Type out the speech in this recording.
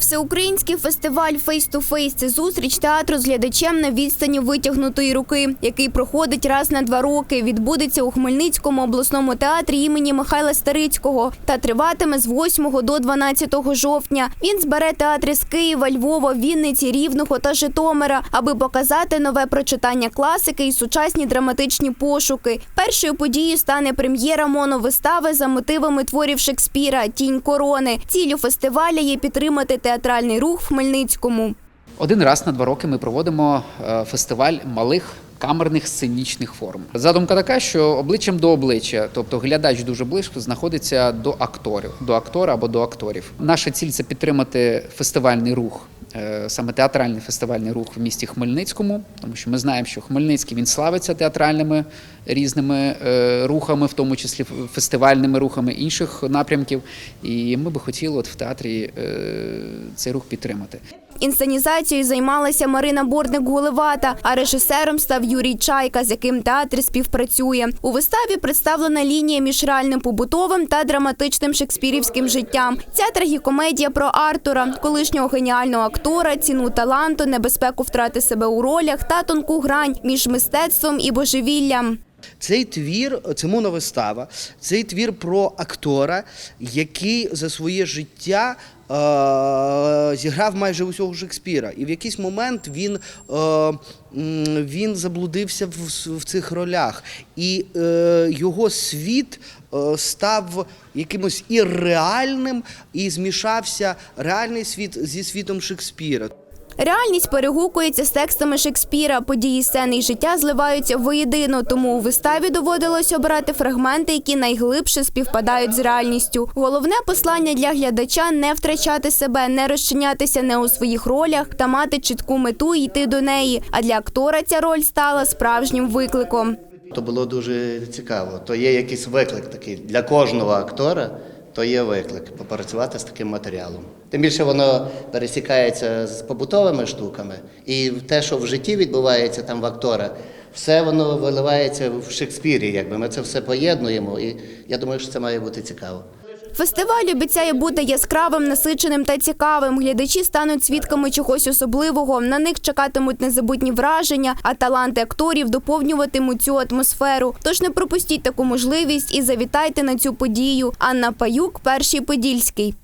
Всеукраїнський фестиваль Face to Face – це зустріч театру з глядачем на відстані витягнутої руки, який проходить раз на два роки. Відбудеться у Хмельницькому обласному театрі імені Михайла Старицького та триватиме з 8 до 12 жовтня. Він збере театри з Києва, Львова, Вінниці, Рівного та Житомира, аби показати нове прочитання класики і сучасні драматичні пошуки. Першою подією стане прем'єра моновистави за мотивами творів Шекспіра Тінь корони. Ціллю фестиваля є підтримати театральний рух в Хмельницькому. Один раз на два роки ми проводимо е, фестиваль малих камерних сценічних форм. Задумка така, що обличчям до обличчя, тобто глядач дуже близько знаходиться до акторів, до актора або до акторів. Наша ціль це підтримати фестивальний рух. Е, Саме театральний фестивальний рух в місті Хмельницькому, тому що ми знаємо, що Хмельницький він славиться театральними різними е, рухами, в тому числі фестивальними рухами інших напрямків. І ми би хотіли от в театрі е, цей рух підтримати. Інсценізацією займалася Марина Борник-Гулевата, а режисером став Юрій Чайка, з яким театр співпрацює. У виставі представлена лінія між реальним побутовим та драматичним шекспірівським життям. Ця трагікомедія про Артура, колишнього геніального актора, ціну таланту, небезпеку втрати себе у ролях та тонку грань між мистецтвом і божевіллям. Цей твір, це моновистава, цей твір про актора, який за своє життя е, зіграв майже усього Шекспіра. І в якийсь момент він, е, він заблудився в, в цих ролях. І е, його світ став якимось ірреальним і змішався реальний світ зі світом Шекспіра. Реальність перегукується з текстами Шекспіра. Події сцени і життя зливаються воєдино, тому у виставі доводилось обирати фрагменти, які найглибше співпадають з реальністю. Головне послання для глядача не втрачати себе, не розчинятися не у своїх ролях та мати чітку мету йти до неї. А для актора ця роль стала справжнім викликом. То було дуже цікаво. То є якийсь виклик такий для кожного актора. То є виклик попрацювати з таким матеріалом. Тим більше воно пересікається з побутовими штуками, і те, що в житті відбувається там в актора, все воно виливається в Шекспірі. Якби ми це все поєднуємо, і я думаю, що це має бути цікаво. Фестиваль обіцяє бути яскравим, насиченим та цікавим. Глядачі стануть свідками чогось особливого. На них чекатимуть незабутні враження, а таланти акторів доповнюватимуть цю атмосферу. Тож не пропустіть таку можливість і завітайте на цю подію. Анна Паюк, перший подільський.